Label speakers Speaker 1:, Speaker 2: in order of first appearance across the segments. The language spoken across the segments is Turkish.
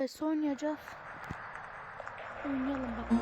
Speaker 1: PES oynayacağız. Oynayalım bakalım.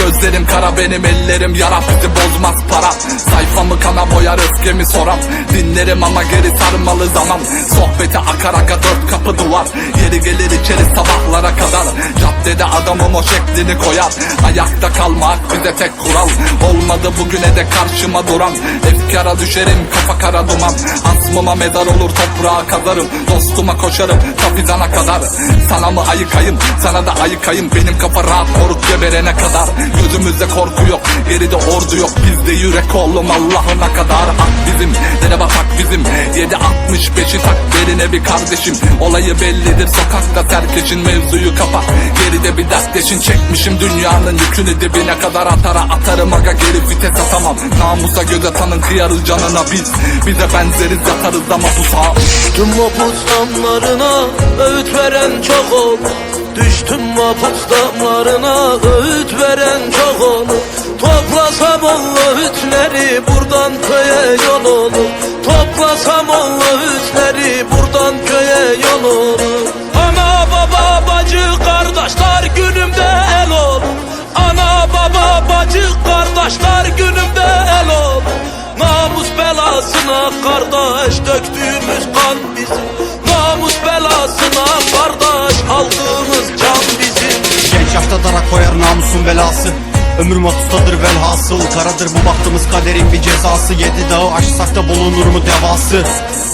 Speaker 2: Gözlerim kara benim ellerim yara. Bizi bozmaz para. Sayfamı kana boyar öfkemi soram Dinlerim ama geri sarmalı zaman. Sohbeti akar aka dört kapı duvar. Yeri gelir içeri sabahlara kadar. Caddede adamım o şeklini koyar. Ayakta kalmak bize tek kural. Olmadı bugüne de karşıma duran. Efkara düşerim kafa kara duman. Asmıma mezar olur toprağa kazarım. Dostuma koşarım kapizana kadar. Sana mı ayıkayım? Sana da ayıkayım. Benim kafa rahat moruk geberene kadar. Gözümüzde korku yok geride ordu yok. Bizde yürek oğlum Allah'ına kadar Ak bizim dere batak bizim. 7.65'i tak beline bir kardeşim. Olayı bellidir sokakta terkeşin mevzuyu kapa. Geride bir dertleşin çekmişim dünyanın yükünü dibine kadar atara atarım. Aga geri vites atamam. Namusa göz atanın kıyarız canına biz. Bize benzeriz yatarız ama pusağa
Speaker 3: Düştüm vapus damlarına öğüt veren çok olur Düştüm vapus damlarına öğüt veren çok olur Toplasam o öğütleri buradan köye yol olur. Toplasam o öğütleri buradan köye yol olur. Ana baba bacı kardeşler günümde el olur. Ana baba bacı kardeşler günümde el olur. Namus belasına kardeş döktüğümüz kan bizim. Namus belasına kardeş aldığımız can bizim.
Speaker 4: Genç yaşta dara koyar namusun belası Ömrüm otustadır velhasıl Karadır. Bu baktığımız kaderin bir cezası. Yedi dağı aşsak da bulunur mu devası?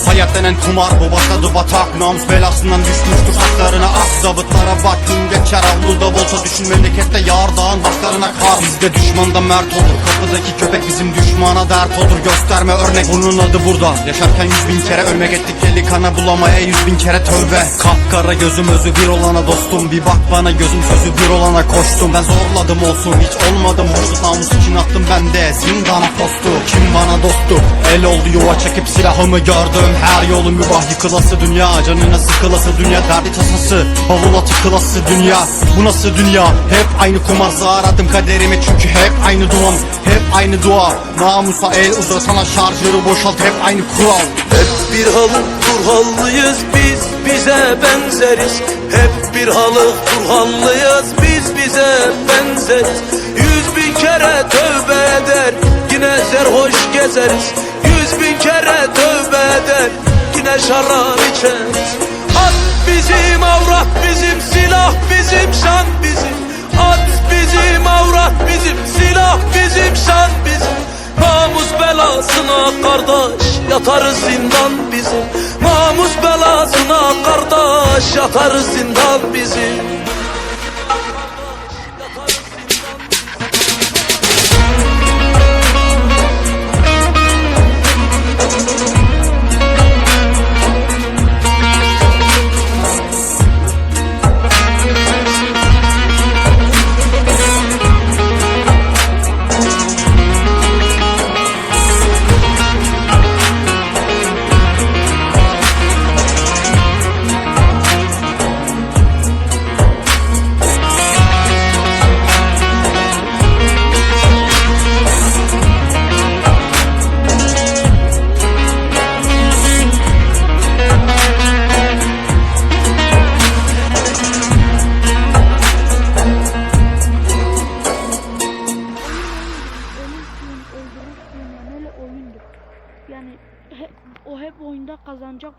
Speaker 4: Hayat denen kumar bu başladı batak. Namus belasından düşmüştür saklarına ak Zabıtlara bak gün geçer avluda bolsa Düşün memlekette yağar dağın başlarına kar. Bizde düşmanda mert olur. Kapıdaki köpek bizim düşmana dert olur. Gösterme örnek. Bunun adı burada. Yaşarken yüz bin kere ölmek ettik. Eli kana bulamaya yüz bin kere tövbe. Kapkara gözüm özü bir olana dostum. Bir bak bana gözüm sözü bir olana koştum. Ben zorladım olsun. Hiç olmadım Hoşnut namus için attım ben de. Zindana postu Kim bana dostu? El oldu yuva çekip silahımı gördüm. Her yolun mübah yıkılası dünya. Canına sıkılası dünya derdi tasası. Bavula tıkılası dünya. Bu nasıl dünya? Hep aynı kumar Aradım kaderimi çünkü hep aynı duman Hep aynı dua. Namusa el uzatana şarjörü boşalt Hep aynı kural.
Speaker 3: Hep bir halı Turhallıyız bize benzeriz. Hep bir halı Turhallıyız biz bize benzeriz. Yüz bin kere tövbe eder yine serhoş gezeriz. Yüz bin kere tövbe eder yine şarap içeriz. At bizim avrat bizim silah bizim şan bizim. At bizim avrat bizim silah bizim şan bizim. Namus belasına kardeş yatarız zindan bizim Namus belasına kardeş yatarız zindan bizim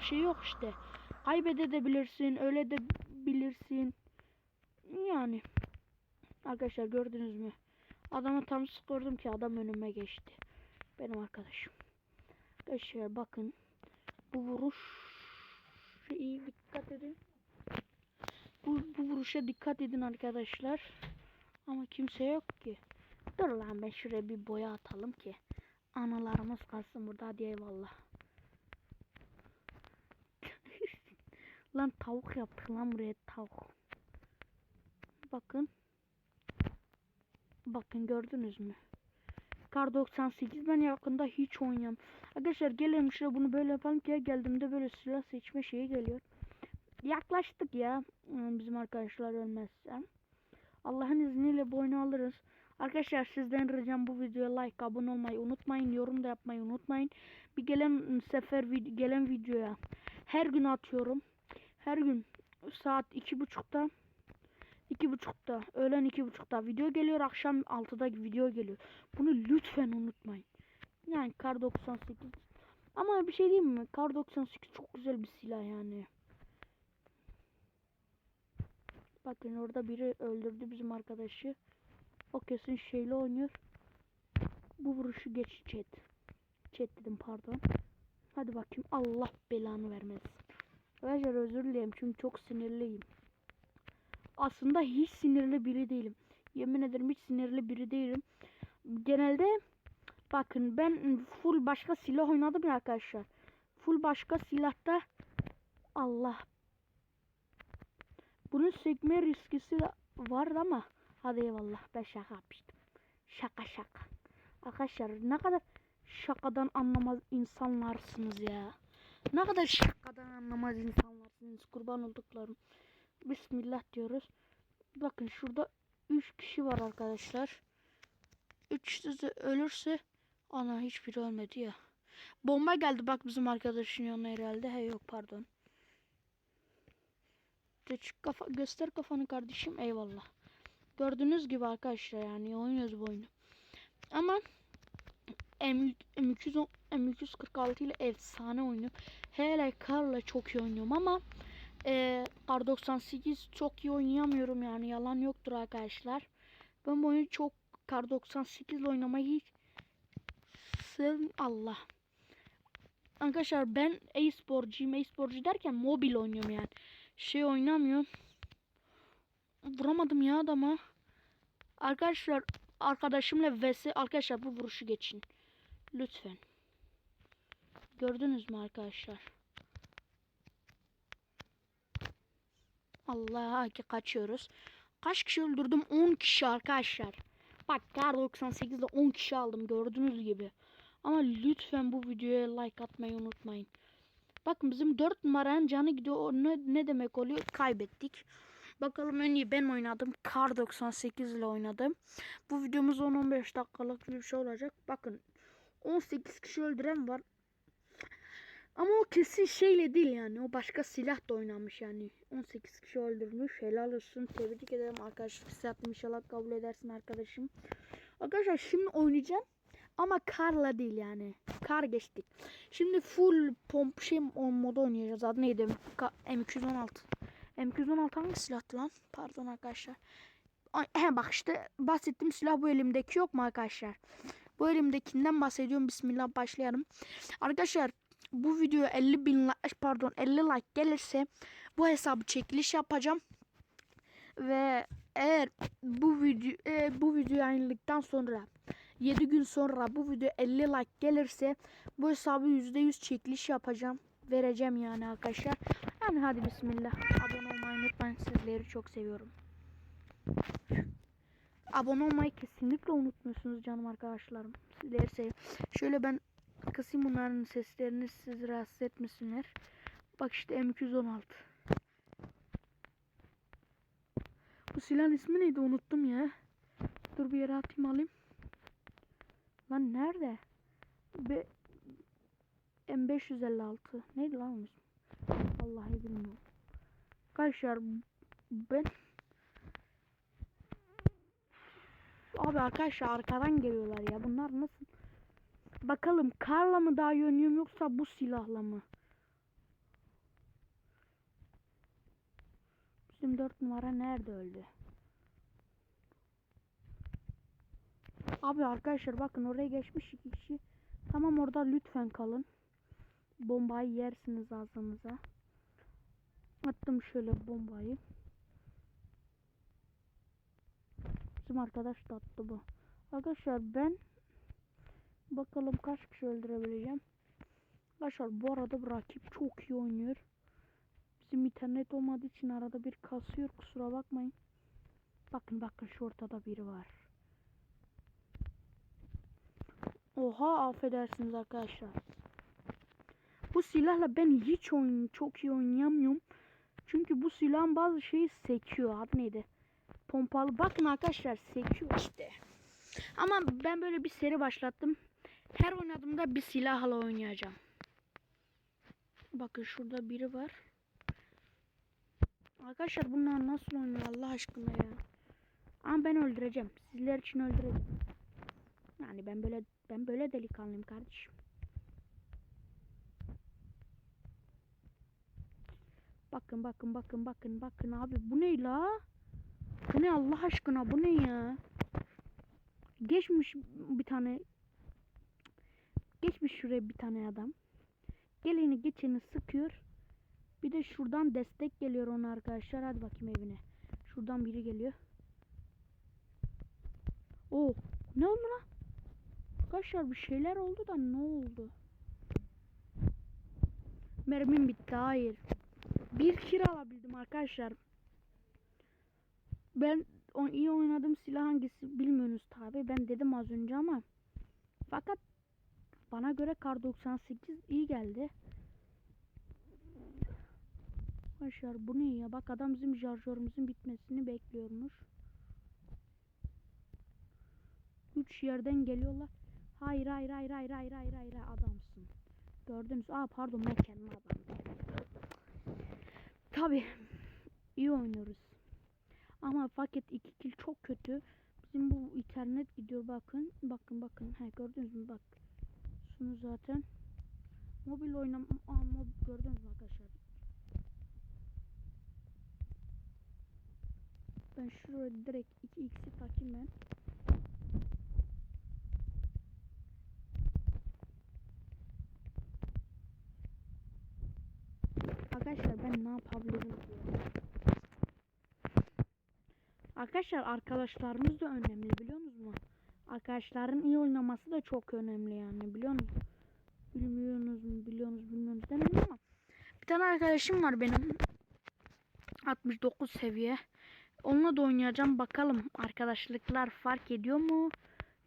Speaker 1: şey yok işte. Kaybedebilirsin, öyle de bilirsin. Yani arkadaşlar gördünüz mü? Adamı tam skordum ki adam önüme geçti. Benim arkadaşım. Arkadaşlar bakın. Bu vuruş iyi dikkat edin. Bu, bu vuruşa dikkat edin arkadaşlar. Ama kimse yok ki. Dur lan ben şuraya bir boya atalım ki anılarımız kalsın burada hadi eyvallah. Lan tavuk yaptık lan buraya tavuk. Bakın. Bakın gördünüz mü? Kar 98 ben yakında hiç oynayam. Arkadaşlar gelin şuraya bunu böyle yapalım ki geldiğimde böyle silah seçme şeyi geliyor. Yaklaştık ya hmm, bizim arkadaşlar ölmezse. Allah'ın izniyle bu oyunu alırız. Arkadaşlar sizden ricam bu videoya like, abone olmayı unutmayın. Yorum da yapmayı unutmayın. Bir gelen sefer vid- gelen videoya her gün atıyorum. Her gün saat iki buçukta iki buçukta öğlen iki buçukta video geliyor. Akşam 6'da video geliyor. Bunu lütfen unutmayın. Yani Kar 98 ama bir şey diyeyim mi? Kar 98 çok güzel bir silah yani. Bakın orada biri öldürdü bizim arkadaşı. O kesin şeyle oynuyor. Bu vuruşu geç chat. Chat dedim pardon. Hadi bakayım Allah belanı vermesin. Arkadaşlar özür dilerim çünkü çok sinirliyim. Aslında hiç sinirli biri değilim. Yemin ederim hiç sinirli biri değilim. Genelde bakın ben full başka silah oynadım ya arkadaşlar. Full başka silahta Allah. Bunun sekme riskisi de vardı ama hadi eyvallah ben şaka yapmıştım. Şaka şaka. Arkadaşlar ne kadar şakadan anlamaz insanlarsınız ya. Ne kadar şakadan anlamaz insanlarsınız kurban olduklarım. Bismillah diyoruz. Bakın şurada 3 kişi var arkadaşlar. 3 de ölürse ana hiçbiri ölmedi ya. Bomba geldi bak bizim arkadaşın yanına herhalde. He yok pardon. Geç kafa göster kafanı kardeşim. Eyvallah. Gördüğünüz gibi arkadaşlar yani oynuyoruz bu oyunu. Ama M M210 M246 ile efsane oyunu. Hele Kar'la çok iyi oynuyorum ama e, Kar 98 çok iyi oynayamıyorum yani yalan yoktur arkadaşlar. Ben bu oyunu çok Kar 98 ile oynamayı hiç sev Allah. Arkadaşlar ben e-sporcuyum. E-sporcu derken mobil oynuyorum yani. Şey oynamıyorum. Vuramadım ya adama. Arkadaşlar arkadaşımla vs arkadaşlar bu vuruşu geçin. Lütfen. Gördünüz mü arkadaşlar? Allah ki kaçıyoruz. Kaç kişi öldürdüm? 10 kişi arkadaşlar. Bak kar 98'de 10 kişi aldım gördüğünüz gibi. Ama lütfen bu videoya like atmayı unutmayın. Bakın bizim 4 numaranın canı gidiyor. Ne, ne demek oluyor? Kaybettik. Bakalım en iyi ben oynadım. Kar 98 ile oynadım. Bu videomuz 10-15 dakikalık bir şey olacak. Bakın 18 kişi öldüren var. Ama o kesin şeyle değil yani. O başka silah da oynamış yani. 18 kişi öldürmüş. Helal olsun. Tebrik ederim arkadaşlar. Size inşallah kabul edersin arkadaşım. Arkadaşlar şimdi oynayacağım. Ama karla değil yani. Kar geçtik. Şimdi full pomp şey modu oynayacağız. Adı neydi? Ka- M216. M216 hangi silahtı lan? Pardon arkadaşlar. He bak işte bahsettiğim silah bu elimdeki yok mu arkadaşlar? Bu elimdekinden bahsediyorum. Bismillah başlayalım. Arkadaşlar bu video 50 bin like, pardon 50 like gelirse bu hesabı çekiliş yapacağım. Ve eğer bu video e, bu video yayınladıktan sonra 7 gün sonra bu video 50 like gelirse bu hesabı %100 çekiliş yapacağım. Vereceğim yani arkadaşlar. Yani hadi bismillah. Abone olmayı unutmayın. Sizleri çok seviyorum. Abone olmayı kesinlikle unutmuyorsunuz canım arkadaşlarım. Sizleri. Şöyle ben kısayım bunların seslerini sizi rahatsız etmesinler. Bak işte M216. Bu silahın ismi neydi unuttum ya. Dur bir yere atayım alayım. Lan nerede? Be M556. Neydi lan onun ismi? Vallahi bilmiyorum. Arkadaşlar ben Abi arkadaşlar arkadan geliyorlar ya. Bunlar nasıl? Bakalım karla mı daha oynuyorum yoksa bu silahla mı? Bizim 4 numara nerede öldü? Abi arkadaşlar bakın oraya geçmiş iki kişi. Tamam orada lütfen kalın. Bombayı yersiniz ağzınıza. Attım şöyle bombayı. Bizim arkadaş da attı bu. Arkadaşlar ben bakalım kaç kişi öldürebileceğim. Arkadaşlar bu arada rakip çok iyi oynuyor. Bizim internet olmadığı için arada bir kasıyor kusura bakmayın. Bakın bakın şu ortada biri var. Oha affedersiniz arkadaşlar. Bu silahla ben hiç oyun çok iyi oynayamıyorum. Çünkü bu silahın bazı şeyi sekiyor. Adı neydi? Pompalı. Bakın arkadaşlar sekiyor işte. Ama ben böyle bir seri başlattım. Her oynadığımda bir silahla oynayacağım. Bakın şurada biri var. Arkadaşlar bunlar nasıl oynuyor Allah aşkına ya. Ama ben öldüreceğim. Sizler için öldüreceğim. Yani ben böyle ben böyle delikanlıyım kardeşim. Bakın bakın bakın bakın bakın abi bu ne la? Bu ne Allah aşkına bu ne ya? Geçmiş bir tane Geçmiş şuraya bir tane adam. Geleni geçeni sıkıyor. Bir de şuradan destek geliyor ona arkadaşlar. Hadi bakayım evine. Şuradan biri geliyor. Oo, ne oldu lan? Arkadaşlar bir şeyler oldu da ne oldu? Mermim bitti. Hayır. Bir kira alabildim arkadaşlar. Ben o iyi oynadığım silah hangisi bilmiyorsunuz tabi. Ben dedim az önce ama fakat bana göre kar 98 iyi geldi. Arkadaşlar bu ne ya? Bak adam bizim şarjörümüzün bitmesini bekliyormuş. Üç yerden geliyorlar. Hayır hayır hayır hayır hayır hayır hayır adamsın. Gördünüz. Aa pardon ben adam. Tabi iyi oynuyoruz. Ama fakat iki kill çok kötü. Bizim bu internet gidiyor bakın. Bakın bakın. He gördünüz mü bak. Şunu zaten. Mobil oynam mob gördünüz mü arkadaşlar? Ben şuraya direkt 2x'i takayım ben. Arkadaşlar ben ne yapabilirim diye. Arkadaşlar arkadaşlarımız da önemli biliyor musunuz? Arkadaşların iyi oynaması da çok önemli yani biliyor musunuz? Bilmiyorsunuz mu biliyorsunuz bilmiyorsunuz demedim ama bir tane arkadaşım var benim 69 seviye onunla da oynayacağım bakalım arkadaşlıklar fark ediyor mu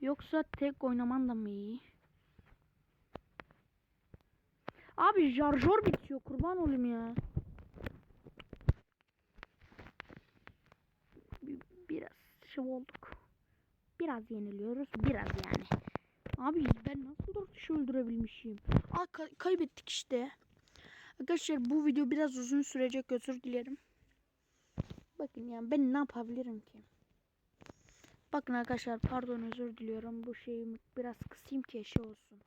Speaker 1: yoksa tek oynaman da mı iyi? Abi şarjör bitiyor kurban olayım ya. Bir- Şey olduk. Biraz yeniliyoruz. Biraz yani. Abi ben nasıl dört kişi öldürebilmişim? Aa kay- kaybettik işte. Arkadaşlar bu video biraz uzun sürecek özür dilerim. Bakın yani ben ne yapabilirim ki? Bakın arkadaşlar pardon özür diliyorum. Bu şeyi biraz kısayım ki şey olsun.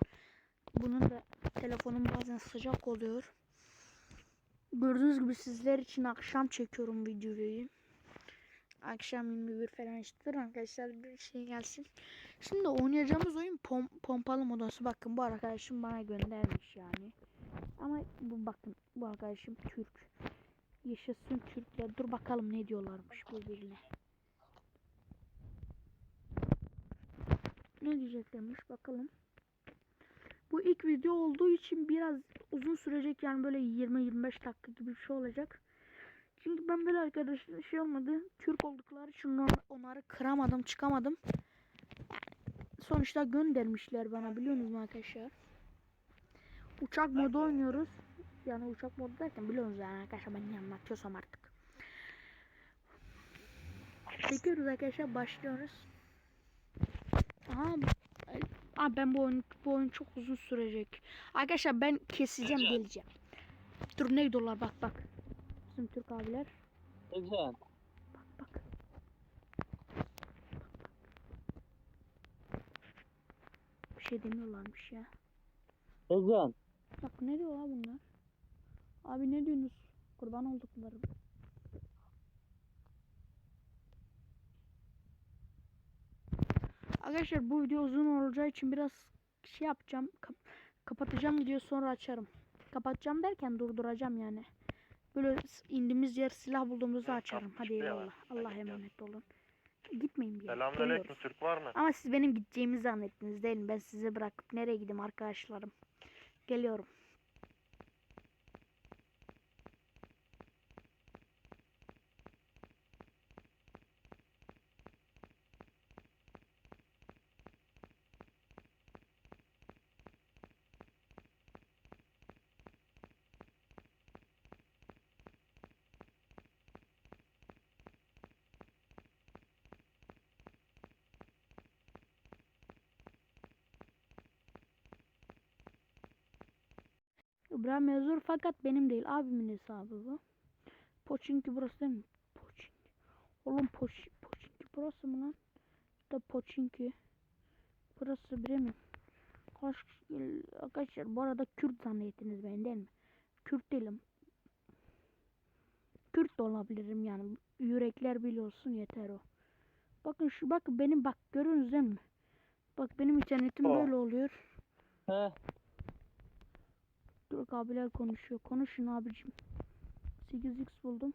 Speaker 1: Bunun da telefonum bazen sıcak oluyor. Gördüğünüz gibi sizler için akşam çekiyorum videoyu. Akşam 21 falan Dur arkadaşlar bir şey gelsin. Şimdi oynayacağımız oyun pom pompalı modası. Bakın bu arkadaşım bana göndermiş yani. Ama bu bakın bu arkadaşım Türk. Yaşasın Türkler. Dur bakalım ne diyorlarmış birbirine. Ne diyeceklermiş bakalım. Bu ilk video olduğu için biraz uzun sürecek yani böyle 20-25 dakika gibi bir şey olacak. Çünkü ben böyle arkadaşlar şey olmadı. Türk oldukları için on- onları kıramadım, çıkamadım. Sonuçta göndermişler bana biliyor musunuz arkadaşlar? Uçak modu oynuyoruz. Yani uçak modu derken biliyorsunuz yani arkadaşlar ben ne anlatıyorsam artık. Çekiyoruz arkadaşlar başlıyoruz. Aha, Aa, ben bu oyun, bu oyun çok uzun sürecek. Arkadaşlar ben keseceğim geleceğim. Dur ne dolar bak bak. Bizim Türk abiler.
Speaker 5: Ecan,
Speaker 1: Bak bak. Bir şey demiyorlarmış ya.
Speaker 5: Ecan.
Speaker 1: Bak ne diyorlar bunlar? Abi ne diyorsunuz? Kurban olduklarım. Arkadaşlar bu video uzun olacağı için biraz şey yapacağım. kap- kapatacağım video sonra açarım. Kapatacağım derken durduracağım yani. Böyle indiğimiz yer silah bulduğumuzda açarım. Hadi eyvallah. Allah'a emanet olun. Gitmeyin bir yere.
Speaker 6: Selamünaleyküm. Türk var mı?
Speaker 1: Ama siz benim gideceğimi zannettiniz değil mi? Ben sizi bırakıp nereye gideyim arkadaşlarım? Geliyorum. İbrahim Yazur fakat benim değil. Abimin hesabı bu. Poçinki burası değil mi? Poçinki. Oğlum Poç, Poçinki burası mı lan? Da Poçinki. Burası Bremen. Kaç, arkadaşlar bu arada Kürt zannettiniz beni değil mi? Kürt değilim. Kürt de olabilirim yani. Yürekler biliyorsun yeter o. Bakın şu bak benim bak görüyorsunuz değil mi? Bak benim internetim
Speaker 5: Oh.
Speaker 1: böyle oluyor.
Speaker 5: He.
Speaker 1: Türk abiler konuşuyor. Konuşun abicim. 8x buldum.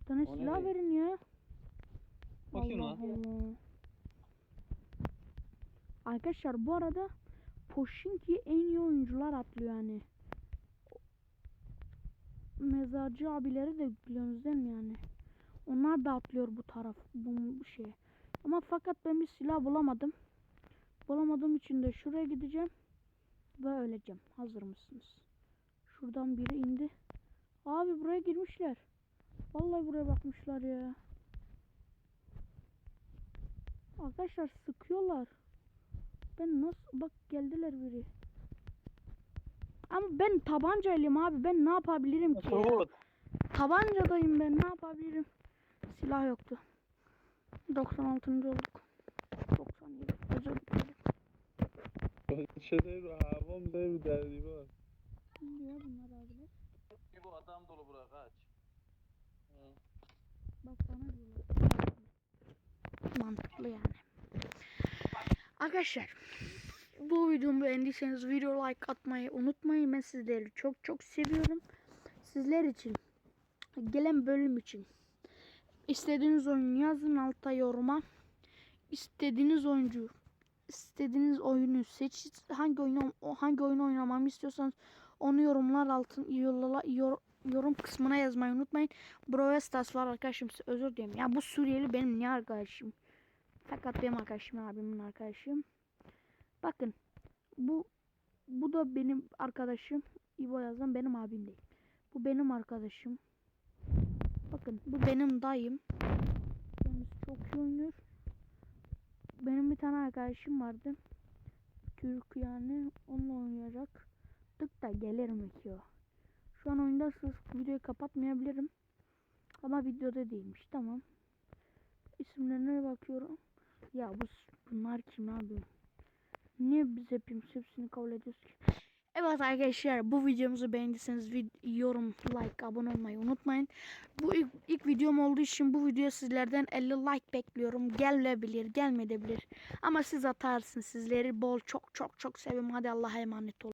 Speaker 1: Bir tane
Speaker 5: O
Speaker 1: silah verin ya.
Speaker 5: Bakayım
Speaker 1: Allah. Arkadaşlar bu arada Poşinki en iyi oyuncular atlıyor yani. Mezarcı abileri de biliyorsunuz değil mi yani? Onlar da atlıyor bu taraf bu, bu şey. Ama fakat ben bir silah bulamadım. Bulamadığım için de şuraya gideceğim ve öleceğim. Hazır mısınız? Şuradan biri indi. Abi buraya girmişler. Vallahi buraya bakmışlar ya. Arkadaşlar sıkıyorlar. Ben nasıl bak geldiler biri. Ama ben tabancayım abi. Ben ne yapabilirim ki?
Speaker 5: Turgut.
Speaker 1: Tabancadayım ben. Ne yapabilirim? Silah yoktu. 96. olduk. 97. Özür dilerim.
Speaker 6: Şey değil, havam değil bir derdi var.
Speaker 1: Kim diyor bunlar abiler?
Speaker 3: Bu adam dolu bura kaç.
Speaker 1: Bak bana diyorlar. Mantıklı yani. Arkadaşlar bu videomu beğendiyseniz video like atmayı unutmayın. Ben sizleri çok çok seviyorum. Sizler için gelen bölüm için istediğiniz oyunu yazın alta yoruma. İstediğiniz oyuncu istediğiniz oyunu seç. Hangi oyunu hangi oyunu oynamamı istiyorsanız onu yorumlar altın yolla, yor, yorum kısmına yazmayı unutmayın. Brawl Stars var arkadaşım özür dilerim. Ya bu Suriyeli benim ne arkadaşım? Fakat benim arkadaşım abimin arkadaşım. Bakın bu bu da benim arkadaşım. İbo yazan benim abim değil. Bu benim arkadaşım. Bakın bu benim dayım. Kendisi çok iyi oynuyor. Benim bir tane arkadaşım vardı. Türk yani. Onunla oynayacak. Tık da gelirim ki o. Şu an oyundasınız. Videoyu kapatmayabilirim. Ama videoda değilmiş. Tamam. İsimlerine bakıyorum. Ya bu bunlar kim abi? Niye biz hepimiz hepsini kabul ediyoruz ki? Evet arkadaşlar bu videomuzu beğendiyseniz vid- yorum, like, abone olmayı unutmayın. Bu ilk, ilk videom olduğu için bu videoya sizlerden 50 like bekliyorum. Gelebilir, gelmeyebilir. Ama siz atarsınız. Sizleri bol çok çok çok seviyorum. Hadi Allah'a emanet olun.